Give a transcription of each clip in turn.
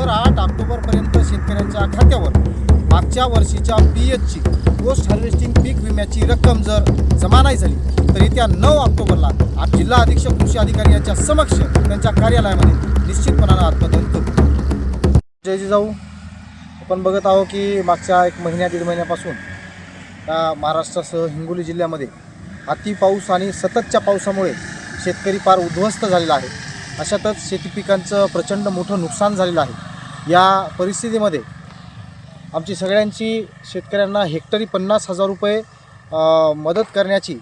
दर आठ ऑक्टोबरपर्यंत शेतकऱ्यांच्या खात्यावर मागच्या वर्षीच्या पी एचची पोस्ट हार्वेस्टिंग पीक विम्याची रक्कम जर जमा नाही झाली तर येत्या नऊ ऑक्टोबरला जिल्हा अधीक्षक कृषी अधिकारी यांच्या समक्ष त्यांच्या कार्यालयामध्ये निश्चितपणानं आत्मदन करू. जय जाऊ आपण बघत आहोत की मागच्या एक महिन्या दीड महिन्यापासून महाराष्ट्रासह हिंगोली जिल्ह्यामध्ये अति पाऊस आणि सततच्या पावसामुळे शेतकरी फार उद्ध्वस्त झालेला आहे. अशातच शेती पिकांचं प्रचंड मोठं नुकसान झालेलं आहे. या परिस्थितीमध्ये आमची सगळ्यांची शेतकऱ्यांना हेक्टरी पन्नास हजार रुपये मदत करण्याची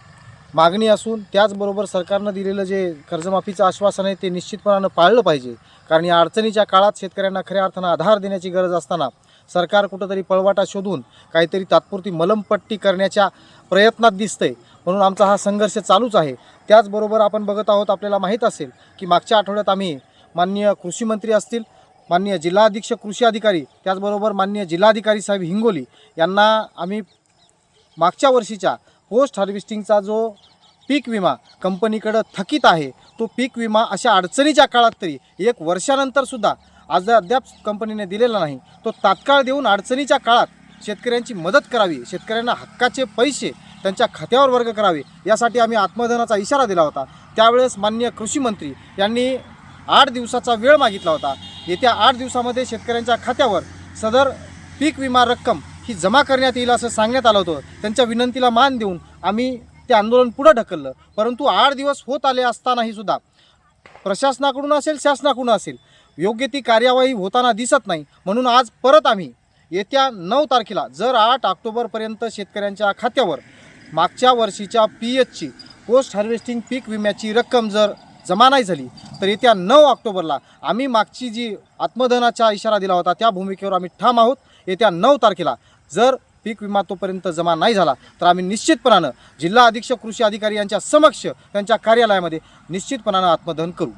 मागणी असून त्याचबरोबर सरकारनं दिलेलं जे कर्जमाफीचं आश्वासन आहे ते निश्चितपणानं पाळलं पाहिजे. कारण या अडचणीच्या काळात शेतकऱ्यांना खऱ्या अर्थानं आधार देण्याची गरज असताना सरकार कुठंतरी पळवाटा शोधून काहीतरी तात्पुरती मलमपट्टी करण्याच्या प्रयत्नात दिसतंय. म्हणून आमचा हा संघर्ष चालूच आहे. त्याचबरोबर आपण बघत आहोत आपल्याला माहीत असेल की मागच्या आठवड्यात आम्ही माननीय कृषी मंत्री असतील माननीय जिल्हा अधीक्षक कृषी अधिकारी त्याचबरोबर माननीय जिल्हाधिकारी साहेब हिंगोली यांना आम्ही मागच्या वर्षीच्या पोस्ट हार्वेस्टिंगचा जो पीक विमा कंपनीकडं थकीत आहे तो पीक विमा अशा अडचणीच्या काळात तरी एक वर्षानंतरसुद्धा आज अद्याप कंपनीने दिलेला नाही तो तात्काळ देऊन अडचणीच्या काळात शेतकऱ्यांची मदत करावी शेतकऱ्यांना हक्काचे पैसे त्यांच्या खात्यावर वर्ग करावे यासाठी आम्ही आत्मधनाचा इशारा दिला होता. त्यावेळेस माननीय कृषी मंत्री यांनी आठ दिवसाचा वेळ मागितला होता. येत्या आठ दिवसामध्ये शेतकऱ्यांच्या खात्यावर सदर पीक विमा रक्कम ही जमा करण्यात येईल असं सांगण्यात आलं होतं. त्यांच्या विनंतीला मान देऊन आम्ही ते आंदोलन पुढं ढकललं. परंतु आठ दिवस होत आले असतानाही सुद्धा प्रशासनाकडून असेल शासनाकडून असेल योग्य ती कार्यवाही होताना दिसत नाही. म्हणून आज परत आम्ही येत्या नऊ तारखेला जर आठ ऑक्टोबरपर्यंत शेतकऱ्यांच्या खात्यावर मागच्या वर्षीच्या पी एचची पोस्ट हार्वेस्टिंग पीक विम्याची रक्कम जर जमा नाही झाली तर येत्या नऊ ऑक्टोबरला आम्ही मागची जी आत्मधनाचा इशारा दिला होता त्या भूमिकेवर आम्ही ठाम आहोत. येत्या नऊ तारखेला जर पीक विमा तोपर्यंत जमा नाही झाला तर आम्ही निश्चितपणानं जिल्हा अधीक्षक कृषी अधिकारी यांच्या समक्ष त्यांच्या कार्यालयामध्ये निश्चितपणानं आत्मदहन करू.